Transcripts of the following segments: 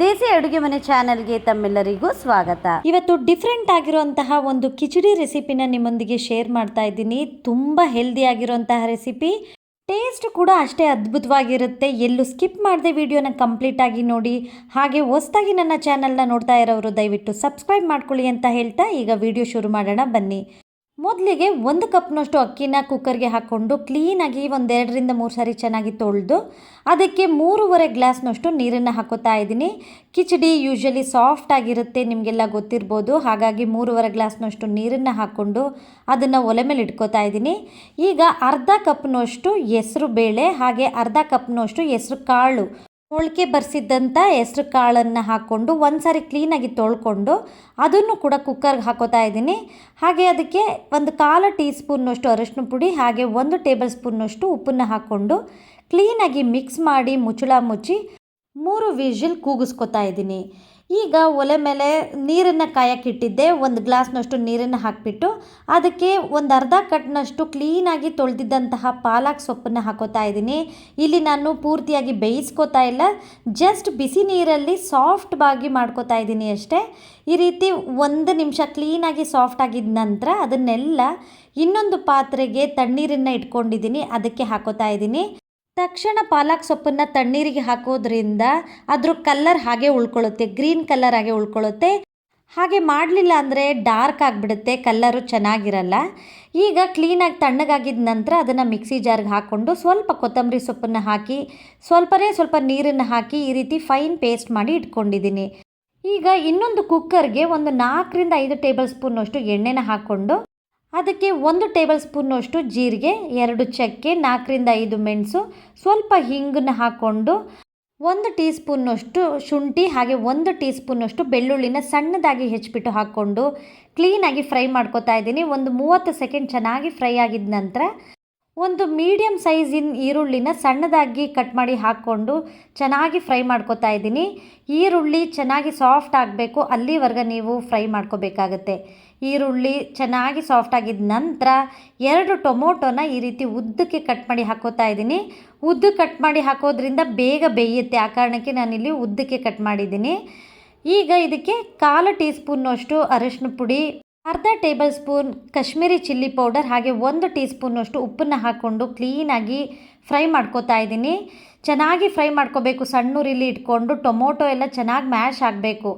ದೇಸಿ ಅಡುಗೆ ಮನೆ ಚಾನೆಲ್ಗೆ ತಮ್ಮೆಲ್ಲರಿಗೂ ಸ್ವಾಗತ. ಇವತ್ತು ಡಿಫ್ರೆಂಟ್ ಆಗಿರುವಂತಹ ಒಂದು ಕಿಚಡಿ ರೆಸಿಪಿನ ನಿಮ್ಮೊಂದಿಗೆ ಶೇರ್ ಮಾಡ್ತಾ ಇದ್ದೀನಿ. ತುಂಬ ಹೆಲ್ದಿ ಆಗಿರುವಂತಹ ರೆಸಿಪಿ. ಟೇಸ್ಟ್ ಕೂಡ ಅಷ್ಟೇ ಅದ್ಭುತವಾಗಿರುತ್ತೆ. ಎಲ್ಲೂ ಸ್ಕಿಪ್ ಮಾಡದೆ ವಿಡಿಯೋನ ಕಂಪ್ಲೀಟ್ ಆಗಿ ನೋಡಿ. ಹಾಗೆ ಹೊಸ್ದಾಗಿ ನನ್ನ ಚಾನೆಲ್ನ ನೋಡ್ತಾ ಇರೋರು ದಯವಿಟ್ಟು ಸಬ್ಸ್ಕ್ರೈಬ್ ಮಾಡ್ಕೊಳ್ಳಿ ಅಂತ ಹೇಳ್ತಾ ಈಗ ವಿಡಿಯೋ ಶುರು ಮಾಡೋಣ. ಬನ್ನಿ. ಮೊದಲಿಗೆ ಒಂದು ಕಪ್ನಷ್ಟು ಅಕ್ಕಿನ ಕುಕ್ಕರ್ಗೆ ಹಾಕ್ಕೊಂಡು ಕ್ಲೀನಾಗಿ ಒಂದೆರಡರಿಂದ ಮೂರು ಸಾರಿ ಚೆನ್ನಾಗಿ ತೊಳೆದು ಅದಕ್ಕೆ ಮೂರುವರೆ ಗ್ಲಾಸ್ನಷ್ಟು ನೀರನ್ನು ಹಾಕೋತಾ ಇದ್ದೀನಿ. ಕಿಚಡಿ ಯೂಶ್ವಲಿ ಸಾಫ್ಟ್ ಆಗಿರುತ್ತೆ, ನಿಮಗೆಲ್ಲ ಗೊತ್ತಿರ್ಬೋದು. ಹಾಗಾಗಿ ಮೂರುವರೆ ಗ್ಲಾಸ್ನಷ್ಟು ನೀರನ್ನು ಹಾಕ್ಕೊಂಡು ಅದನ್ನು ಒಲೆ ಮೇಲೆ ಇಟ್ಕೋತಾ ಇದ್ದೀನಿ. ಈಗ ಅರ್ಧ ಕಪ್ನಷ್ಟು ಹೆಸರು ಬೇಳೆ, ಹಾಗೆ ಅರ್ಧ ಕಪ್ನಷ್ಟು ಹೆಸರು ಕಾಳು. ಮೊಳಕೆ ಬರ್ಸಿದ್ದಂಥ ಹೆಸ್ರು ಕಾಳನ್ನು ಹಾಕ್ಕೊಂಡು ಒಂದು ಸಾರಿ ಕ್ಲೀನಾಗಿ ತೊಳ್ಕೊಂಡು ಅದನ್ನು ಕೂಡ ಕುಕ್ಕರ್ಗೆ ಹಾಕೋತಾ ಇದ್ದೀನಿ. ಹಾಗೆ ಅದಕ್ಕೆ ಒಂದು ಕಾಲು ಟೀ ಸ್ಪೂನ್ನಷ್ಟು ಅರಶಿನ ಪುಡಿ, ಹಾಗೆ ಒಂದು ಟೇಬಲ್ ಸ್ಪೂನ್ನಷ್ಟು ಉಪ್ಪನ್ನು ಹಾಕ್ಕೊಂಡು ಕ್ಲೀನಾಗಿ ಮಿಕ್ಸ್ ಮಾಡಿ ಮುಚ್ಚಳ ಮುಚ್ಚಿ ಮೂರು ವಿಷಲ್ ಕೂಗಿಸ್ಕೊತಾ ಇದ್ದೀನಿ. ಈಗ ಒಲೆ ಮೇಲೆ ನೀರನ್ನು ಕಾಯಕ್ಕಿಟ್ಟಿದ್ದೆ ಒಂದು ಗ್ಲಾಸ್ನಷ್ಟು ನೀರನ್ನು ಹಾಕಿಬಿಟ್ಟು ಅದಕ್ಕೆ ಒಂದು ಅರ್ಧ ಕಟ್ನಷ್ಟು ಕ್ಲೀನಾಗಿ ತೊಳೆದಿದ್ದಂತಹ ಪಾಲಕ್ ಸೊಪ್ಪನ್ನು ಹಾಕೋತಾ ಇದ್ದೀನಿ. ಇಲ್ಲಿ ನಾನು ಪೂರ್ತಿಯಾಗಿ ಬೇಯಿಸ್ಕೋತಾ ಇಲ್ಲ. ಜಸ್ಟ್ ಬಿಸಿ ನೀರಲ್ಲಿ ಸಾಫ್ಟ್ ಬಾಗಿ ಮಾಡ್ಕೋತಾ ಇದ್ದೀನಿ ಅಷ್ಟೇ. ಈ ರೀತಿ ಒಂದು ನಿಮಿಷ ಕ್ಲೀನಾಗಿ ಸಾಫ್ಟ್ ಆಗಿದ ನಂತರ ಅದನ್ನೆಲ್ಲ ಇನ್ನೊಂದು ಪಾತ್ರೆಗೆ ತಣ್ಣೀರನ್ನು ಇಟ್ಕೊಂಡಿದ್ದೀನಿ. ಅದಕ್ಕೆ ಹಾಕೋತಾ ಇದ್ದೀನಿ. ತಕ್ಷಣ ಪಾಲಕ್ ಸೊಪ್ಪನ್ನು ತಣ್ಣೀರಿಗೆ ಹಾಕೋದ್ರಿಂದ ಅದ್ರ ಕಲ್ಲರ್ ಹಾಗೆ ಉಳ್ಕೊಳ್ಳುತ್ತೆ ಗ್ರೀನ್ ಕಲರ್ ಹಾಗೆ ಉಳ್ಕೊಳ್ಳುತ್ತೆ. ಹಾಗೆ ಮಾಡಲಿಲ್ಲ ಅಂದರೆ ಡಾರ್ಕ್ ಆಗಿಬಿಡುತ್ತೆ ಕಲ್ಲರು ಚೆನ್ನಾಗಿರಲ್ಲ. ಈಗ ಕ್ಲೀನಾಗಿ ತಣ್ಣಗಾಗಿದ ನಂತರ ಅದನ್ನು ಮಿಕ್ಸಿ ಜಾರ್ಗೆ ಹಾಕ್ಕೊಂಡು ಸ್ವಲ್ಪ ಕೊತ್ತಂಬರಿ ಸೊಪ್ಪನ್ನು ಹಾಕಿ, ಸ್ವಲ್ಪನೇ ಸ್ವಲ್ಪ ನೀರನ್ನು ಹಾಕಿ ಈ ರೀತಿ ಫೈನ್ ಪೇಸ್ಟ್ ಮಾಡಿ ಇಟ್ಕೊಂಡಿದ್ದೀನಿ. ಈಗ ಇನ್ನೊಂದು ಕುಕ್ಕರ್ಗೆ ಒಂದು ನಾಲ್ಕರಿಂದ ಐದು ಟೇಬಲ್ ಸ್ಪೂನಷ್ಟು ಎಣ್ಣೆನ ಹಾಕ್ಕೊಂಡು ಅದಕ್ಕೆ ಒಂದು ಟೇಬಲ್ ಸ್ಪೂನಷ್ಟು ಜೀರಿಗೆ, ಎರಡು ಚಕ್ಕೆ, ನಾಲ್ಕರಿಂದ ಐದು ಮೆಣಸು, ಸ್ವಲ್ಪ ಹಿಂಗನ್ನ ಹಾಕ್ಕೊಂಡು ಒಂದು ಟೀ ಸ್ಪೂನ್ನಷ್ಟು ಶುಂಠಿ ಹಾಗೆ ಒಂದು ಟೀ ಸ್ಪೂನಷ್ಟು ಬೆಳ್ಳುಳ್ಳಿನ ಸಣ್ಣದಾಗಿ ಹೆಚ್ಚಿಬಿಟ್ಟು ಹಾಕ್ಕೊಂಡು ಕ್ಲೀನಾಗಿ ಫ್ರೈ ಮಾಡ್ಕೋತಾ ಇದ್ದೀನಿ. ಒಂದು ಮೂವತ್ತು ಸೆಕೆಂಡ್ ಚೆನ್ನಾಗಿ ಫ್ರೈ ಆಗಿದ ನಂತರ ಒಂದು ಮೀಡಿಯಮ್ ಸೈಜಿನ ಈರುಳ್ಳಿನ ಸಣ್ಣದಾಗಿ ಕಟ್ ಮಾಡಿ ಹಾಕ್ಕೊಂಡು ಚೆನ್ನಾಗಿ ಫ್ರೈ ಮಾಡ್ಕೊತಾ ಇದ್ದೀನಿ. ಈರುಳ್ಳಿ ಚೆನ್ನಾಗಿ ಸಾಫ್ಟ್ ಆಗಬೇಕು, ಅಲ್ಲಿವರೆಗೆ ನೀವು ಫ್ರೈ ಮಾಡ್ಕೋಬೇಕಾಗತ್ತೆ. ಈರುಳ್ಳಿ ಚೆನ್ನಾಗಿ ಸಾಫ್ಟ್ ಆಗಿದ ನಂತರ ಎರಡು ಟೊಮೊಟೊನ ಈ ರೀತಿ ಉದ್ದಕ್ಕೆ ಕಟ್ ಮಾಡಿ ಹಾಕೋತಾ ಇದ್ದೀನಿ. ಉದ್ದು ಕಟ್ ಮಾಡಿ ಹಾಕೋದ್ರಿಂದ ಬೇಗ ಬೇಯುತ್ತೆ, ಆ ಕಾರಣಕ್ಕೆ ನಾನಿಲ್ಲಿ ಉದ್ದಕ್ಕೆ ಕಟ್ ಮಾಡಿದ್ದೀನಿ. ಈಗ ಇದಕ್ಕೆ ಕಾಲು ಟೀ ಸ್ಪೂನ್ನಷ್ಟು ಅರಿಶಿನ ಪುಡಿ ಅರ್ಧ table spoon Kashmiri chilli powder ಹಾಗೆ ಒಂದು ಟೀ ಸ್ಪೂನಷ್ಟು ಉಪ್ಪನ್ನು ಹಾಕ್ಕೊಂಡು ಕ್ಲೀನಾಗಿ ಫ್ರೈ ಮಾಡ್ಕೋತಾ ಇದ್ದೀನಿ. ಚೆನ್ನಾಗಿ ಫ್ರೈ ಮಾಡ್ಕೋಬೇಕು. ಸಣ್ಣ ಉರಿಲಿ ಇಟ್ಕೊಂಡು ಟೊಮೊಟೊ ಎಲ್ಲ ಚೆನ್ನಾಗಿ ಮ್ಯಾಶ್ ಆಗಬೇಕು.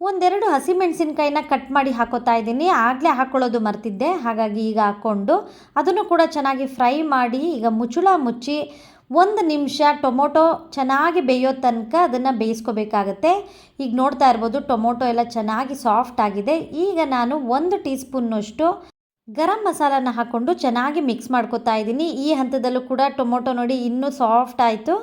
ಒಂದೆರಡು ಹಸಿಮೆಣಸಿನ್ಕಾಯಿನ ಕಟ್ ಮಾಡಿ ಹಾಕೋತಾ ಇದ್ದೀನಿ. ಆಗಲೇ ಹಾಕ್ಕೊಳ್ಳೋದು ಮರ್ತಿದ್ದೆ. ಹಾಗಾಗಿ ಈಗ ಹಾಕ್ಕೊಂಡು ಅದನ್ನು ಕೂಡ ಚೆನ್ನಾಗಿ ಫ್ರೈ ಮಾಡಿ ಈಗ ಮುಚ್ಚುಳ ಮುಚ್ಚಿ ಒಂದು ನಿಮಿಷ ಟೊಮೊಟೊ ಚೆನ್ನಾಗಿ ಬೇಯೋ ತನಕ ಅದನ್ನು ಬೇಯಿಸ್ಕೋಬೇಕಾಗತ್ತೆ. ಈಗ ನೋಡ್ತಾ ಇರ್ಬೋದು ಟೊಮೊಟೊ ಎಲ್ಲ ಚೆನ್ನಾಗಿ ಸಾಫ್ಟ್ ಆಗಿದೆ. ಈಗ ನಾನು ಒಂದು ಟೀ ಸ್ಪೂನ್ನಷ್ಟು ಗರಂ ಮಸಾಲಾನ ಹಾಕ್ಕೊಂಡು ಚೆನ್ನಾಗಿ ಮಿಕ್ಸ್ ಮಾಡ್ಕೊತಾ ಇದ್ದೀನಿ. ಈ ಹಂತದಲ್ಲೂ ಕೂಡ ಟೊಮೊಟೊ ನೋಡಿ ಇನ್ನೂ ಸಾಫ್ಟ್ ಆಯಿತು.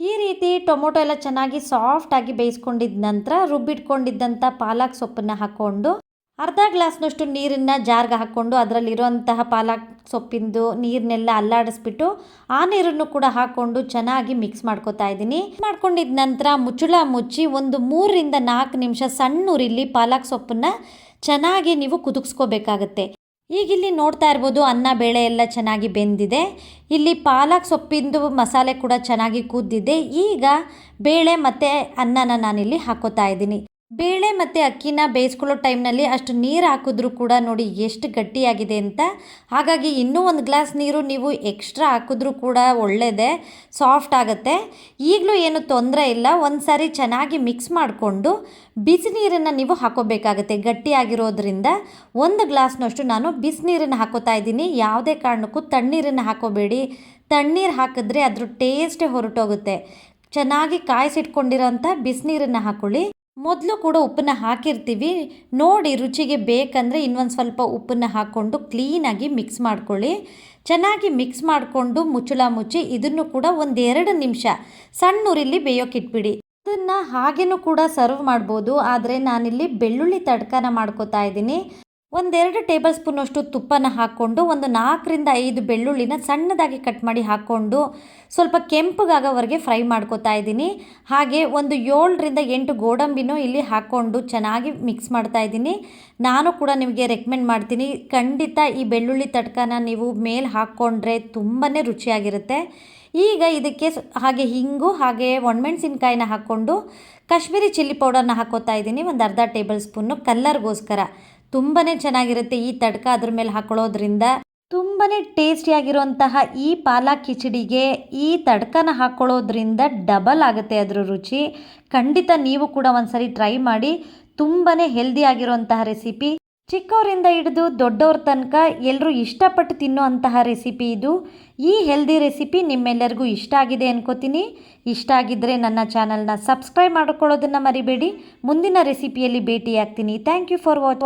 ಈ ರೀತಿ ಟೊಮೊಟೊ ಎಲ್ಲ ಚೆನ್ನಾಗಿ ಸಾಫ್ಟಾಗಿ ಬೇಯಿಸ್ಕೊಂಡಿದ್ದ ನಂತರ ರುಬ್ಬಿಟ್ಕೊಂಡಿದ್ದಂಥ ಪಾಲಕ್ ಸೊಪ್ಪನ್ನು ಹಾಕ್ಕೊಂಡು ಅರ್ಧ ಗ್ಲಾಸ್ನಷ್ಟು ನೀರನ್ನು ಜಾರ್ಗೆ ಹಾಕ್ಕೊಂಡು ಅದರಲ್ಲಿರುವಂತಹ ಪಾಲಕ್ ಸೊಪ್ಪಿಂದು ನೀರನ್ನೆಲ್ಲ ಅಲ್ಲಾಡಿಸ್ಬಿಟ್ಟು ಆ ನೀರನ್ನು ಕೂಡ ಹಾಕ್ಕೊಂಡು ಚೆನ್ನಾಗಿ ಮಿಕ್ಸ್ ಮಾಡ್ಕೋತಾ ಇದ್ದೀನಿ. ಮಾಡ್ಕೊಂಡಿದ ನಂತರ ಮುಚ್ಚುಳ ಮುಚ್ಚಿ ಒಂದು ಮೂರರಿಂದ ನಾಲ್ಕು ನಿಮಿಷ ಸಣ್ಣ ಉರಿಲಿ ಪಾಲಕ್ ಸೊಪ್ಪನ್ನು ಚೆನ್ನಾಗಿ ನೀವು ಕುದಿಸ್ಕೋಬೇಕಾಗತ್ತೆ ಈಗ ಇಲ್ಲಿ ನೋಡ್ತಾ ಇರ್ಬೋದು ಅನ್ನ ಬೇಳೆ ಎಲ್ಲ ಚೆನ್ನಾಗಿ ಬೆಂದಿದೆ. ಇಲ್ಲಿ ಪಾಲಕ್ ಸೊಪ್ಪಿಂದು ಮಸಾಲೆ ಕೂಡ ಚೆನ್ನಾಗಿ ಕುದ್ದಿದೆ. ಈಗ ಬೇಳೆ ಮತ್ತು ಅನ್ನನ ನಾನಿಲ್ಲಿ ಹಾಕೋತಾ ಇದ್ದೀನಿ. ಬೇಳೆ ಮತ್ತು ಅಕ್ಕಿನ ಬೇಯಿಸ್ಕೊಳ್ಳೋ ಟೈಮ್ನಲ್ಲಿ ಅಷ್ಟು ನೀರು ಹಾಕಿದ್ರೂ ಕೂಡ ನೋಡಿ ಎಷ್ಟು ಗಟ್ಟಿಯಾಗಿದೆ ಅಂತ. ಹಾಗಾಗಿ ಇನ್ನೂ ಒಂದು ಗ್ಲಾಸ್ ನೀರು ನೀವು ಎಕ್ಸ್ಟ್ರಾ ಹಾಕಿದ್ರೂ ಕೂಡ ಒಳ್ಳೆಯದೇ ಸಾಫ್ಟ್ ಆಗುತ್ತೆ. ಈಗಲೂ ಏನು ತೊಂದರೆ ಇಲ್ಲ ಒಂದು ಸಾರಿ ಚೆನ್ನಾಗಿ ಮಿಕ್ಸ್ ಮಾಡಿಕೊಂಡು ಬಿಸಿ ನೀರನ್ನು ನೀವು ಹಾಕೋಬೇಕಾಗತ್ತೆ. ಗಟ್ಟಿಯಾಗಿರೋದ್ರಿಂದ ಒಂದು ಗ್ಲಾಸ್ನಷ್ಟು ನಾನು ಬಿಸಿನೀರನ್ನು ಹಾಕೋತಾ ಇದ್ದೀನಿ. ಯಾವುದೇ ಕಾರಣಕ್ಕೂ ತಣ್ಣೀರನ್ನು ಹಾಕೋಬೇಡಿ. ತಣ್ಣೀರು ಹಾಕಿದ್ರೆ ಅದ್ರ ಟೇಸ್ಟೇ ಹೊರಟೋಗುತ್ತೆ. ಚೆನ್ನಾಗಿ ಕಾಯಿಸಿಟ್ಕೊಂಡಿರೋಂಥ ಬಿಸಿನೀರನ್ನು ಹಾಕ್ಕೊಳ್ಳಿ ಮೊದಲು ಕೂಡ ಉಪ್ಪನ್ನ ಹಾಕಿರ್ತೀವಿ. ನೋಡಿ ರುಚಿಗೆ ಬೇಕಂದರೆ ಇನ್ನೊಂದು ಸ್ವಲ್ಪ ಉಪ್ಪನ್ನು ಹಾಕ್ಕೊಂಡು ಕ್ಲೀನಾಗಿ ಮಿಕ್ಸ್ ಮಾಡ್ಕೊಳ್ಳಿ. ಚೆನ್ನಾಗಿ ಮಿಕ್ಸ್ ಮಾಡಿಕೊಂಡು ಮುಚ್ಚಳ ಮುಚ್ಚಿ ಇದನ್ನು ಕೂಡ ಒಂದೆರಡು ನಿಮಿಷ ಸಣ್ಣ ಉರಿಲಿ ಬೇಯೋಕ್ಕಿಟ್ಬಿಡಿ ಇದನ್ನು ಹಾಗೇನೂ ಕೂಡ ಸರ್ವ್ ಮಾಡ್ಬೋದು. ಆದರೆ ನಾನಿಲ್ಲಿ ಬೆಳ್ಳುಳ್ಳಿ ತಡ್ಕನ ಮಾಡ್ಕೋತಾ ಇದ್ದೀನಿ. ಒಂದೆರಡು ಟೇಬಲ್ ಸ್ಪೂನಷ್ಟು ತುಪ್ಪನ ಹಾಕ್ಕೊಂಡು ಒಂದು ನಾಲ್ಕರಿಂದ ಐದು ಬೆಳ್ಳುಳ್ಳಿನ ಸಣ್ಣದಾಗಿ ಕಟ್ ಮಾಡಿ ಹಾಕ್ಕೊಂಡು ಸ್ವಲ್ಪ ಕೆಂಪಗಾಗೋವರೆಗೆ ಫ್ರೈ ಮಾಡ್ಕೊತಾ ಇದ್ದೀನಿ. ಹಾಗೆ ಒಂದು ಏಳರಿಂದ ಎಂಟು ಗೋಡಂಬಿನೂ ಇಲ್ಲಿ ಹಾಕ್ಕೊಂಡು ಚೆನ್ನಾಗಿ ಮಿಕ್ಸ್ ಮಾಡ್ತಾ ಇದ್ದೀನಿ. ನಾನು ಕೂಡ ನಿಮಗೆ ರೆಕಮೆಂಡ್ ಮಾಡ್ತೀನಿ, ಖಂಡಿತ ಈ ಬೆಳ್ಳುಳ್ಳಿ ತಟ್ಕನ ನೀವು ಮೇಲೆ ಹಾಕ್ಕೊಂಡ್ರೆ ತುಂಬಾ ರುಚಿಯಾಗಿರುತ್ತೆ. ಈಗ ಇದಕ್ಕೆ ಹಾಗೆ ಹಿಂಗು, ಹಾಗೆ ಒಣಮೆಣಸಿನ್ಕಾಯಿನ ಹಾಕ್ಕೊಂಡು ಕಾಶ್ಮೀರಿ ಚಿಲ್ಲಿ ಪೌಡರ್ನ ಹಾಕೋತಾ ಇದ್ದೀನಿ. ಒಂದು ಅರ್ಧ ಟೇಬಲ್ ಸ್ಪೂನು ಕಲ್ಲರ್ಗೋಸ್ಕರ. ತುಂಬಾ ಚೆನ್ನಾಗಿರುತ್ತೆ ಈ ತಡ್ಕ ಅದ್ರ ಮೇಲೆ ಹಾಕೊಳ್ಳೋದ್ರಿಂದ. ತುಂಬಾ ಟೇಸ್ಟಿಯಾಗಿರುವಂತಹ ಈ ಪಾಲಕ್ ಕಿಚಡಿಗೆ ಈ ತಡ್ಕನ ಹಾಕ್ಕೊಳ್ಳೋದ್ರಿಂದ ಡಬಲ್ ಆಗುತ್ತೆ ಅದರ ರುಚಿ. ಖಂಡಿತ ನೀವು ಕೂಡ ಒಂದ್ಸರಿ ಟ್ರೈ ಮಾಡಿ. ತುಂಬಾ ಹೆಲ್ದಿ ಆಗಿರುವಂತಹ ರೆಸಿಪಿ. ಚಿಕ್ಕವರಿಂದ ಹಿಡಿದು ದೊಡ್ಡವ್ರ ತನಕ ಎಲ್ಲರೂ ಇಷ್ಟಪಟ್ಟು ತಿನ್ನುವಂತಹ ರೆಸಿಪಿ ಇದು. ಈ ಹೆಲ್ದಿ ರೆಸಿಪಿ ನಿಮ್ಮೆಲ್ಲರಿಗೂ ಇಷ್ಟ ಆಗಿದೆ ಅನ್ಕೋತೀನಿ. ಇಷ್ಟ ಆಗಿದ್ದರೆ ನನ್ನ ಚಾನಲ್ನ ಸಬ್ಸ್ಕ್ರೈಬ್ ಮಾಡ್ಕೊಳ್ಳೋದನ್ನು ಮರಿಬೇಡಿ. ಮುಂದಿನ ರೆಸಿಪಿಯಲ್ಲಿ ಭೇಟಿಯಾಗ್ತೀನಿ. Thank you for watch.